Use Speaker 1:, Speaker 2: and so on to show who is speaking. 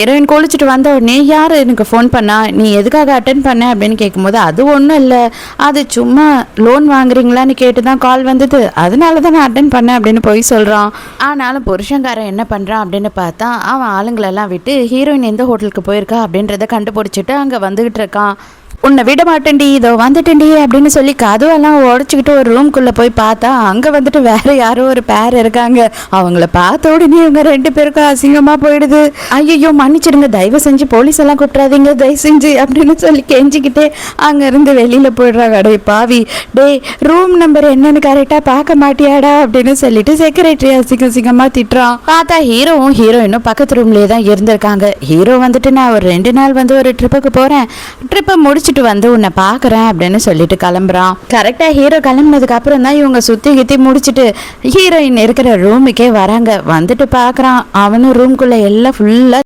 Speaker 1: Heroine குளிச்சுட்டு வந்த உடனே யார் எனக்கு ஃபோன் பண்ணா? நீ எதுக்காக அட்டன் பண்ண? அப்படின்னு கேட்கும்போது அது ஒன்றும் இல்லை. அது சும்மா லோன் வாங்குறீங்களான்னு கேட்டு தான் கால் வந்தது. அதனால தான் நான் அட்டன் பண்ணேன் அப்படின்னு போய் சொல்கிறான் ஆனாலும் புருஷன்காரன் என்ன பண்ணுறான் அப்படின்னு பார்த்தா அவன் ஆளுங்களெல்லாம் விட்டு ஹீரோயின் எந்த ஹோட்டலுக்கு போயிருக்கா? அப்படின்றத கண்டுபிடிச்சிட்டு அங்கே வந்துகிட்டு இருக்கான். உன்னை விட மாட்டேன்டி இதோ வந்துட்டேன்டி அப்படின்னு சொல்லி கதவெல்லாம் உடச்சிக்கிட்டு ஒரு ரூம்குள்ளே போய் பார்த்தா அங்கே வந்துட்டு வேற யாரோ ஒரு பேர் இருக்காங்க. அவங்கள பார்த்த உடனே இவங்க ரெண்டு பேருக்கும் அசிங்கமாக போயிடுது. ஐயோ மன்னிச்சிடுங்க தயவு செஞ்சு போலீஸ் எல்லாம் கூப்பிட்றாதீங்க தயவு செஞ்சு அப்படின்னு சொல்லி கெஞ்சிக்கிட்டே அங்கேருந்து வெளியில் போயிடுறாங்க அடே பாவி. டேய் ரூம் நம்பர் என்னன்னு கரெக்டாக பார்க்க மாட்டியாடா அப்படின்னு சொல்லிட்டு செக்ரட்டரி அசிங்க அசிங்கமாக திட்டுறான். பார்த்தா ஹீரோவும் ஹீரோயினும் பக்கத்து ரூம்லேயே தான் இருந்திருக்காங்க. ஹீரோ வந்துட்டு நான் ஒரு ரெண்டு நாள் வந்து ஒரு ட்ரிப்புக்கு போகிறேன் ட்ரிப்பை முடிச்சு முடிச்சுட்டு வந்து உன்னை பார்க்குறேன் அப்படின்னு சொல்லிட்டு கிளம்புறான். கரெக்டாக ஹீரோ கிளம்புனதுக்கு அப்புறம் தான் இவங்க சுற்றி கித்தி முடிச்சுட்டு ஹீரோயின் இருக்கிற ரூமுக்கே வராங்க. வந்துட்டு பார்க்குறான். அவனும் ரூம்குள்ளே எல்லாம் ஃபுல்லாக